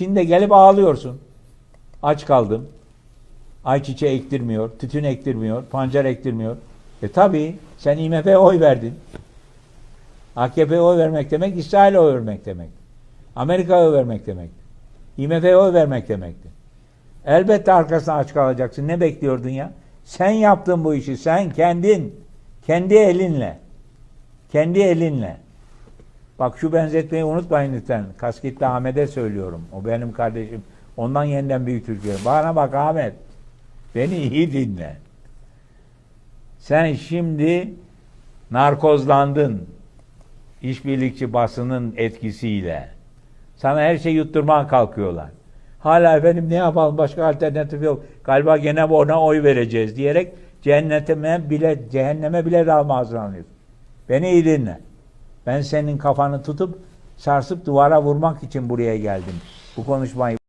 Şimdi gelip ağlıyorsun. Aç kaldım. Ayçiçeği ektirmiyor, tütün ektirmiyor, pancar ektirmiyor. E tabi sen IMF'ye oy verdin. AKP'ye oy vermek demek, İsrail'e oy vermek demek. Amerika'ya oy vermek demek. IMF'ye oy vermek demekti. Elbette arkasına aç kalacaksın. Ne bekliyordun ya? Sen yaptın bu işi. Sen kendin. Kendi elinle. Kendi elinle. Bak şu benzetmeyi unutmayın lütfen. Kasketli Ahmet'e söylüyorum. O benim kardeşim. Ondan yeniden büyük Türkiye. Bana bak Ahmet. Beni iyi dinle. Sen şimdi narkozlandın. İşbirlikçi basının etkisiyle. Sana her şeyi yutturmaya kalkıyorlar. Hala efendim ne yapalım başka alternatif yok. Galiba gene ona oy vereceğiz diyerek cehenneme bile cehenneme bile dalma hazırlanıyorsun. Beni iyi dinle. Ben senin kafanı tutup sarsıp duvara vurmak için buraya geldim. Bu konuşmayı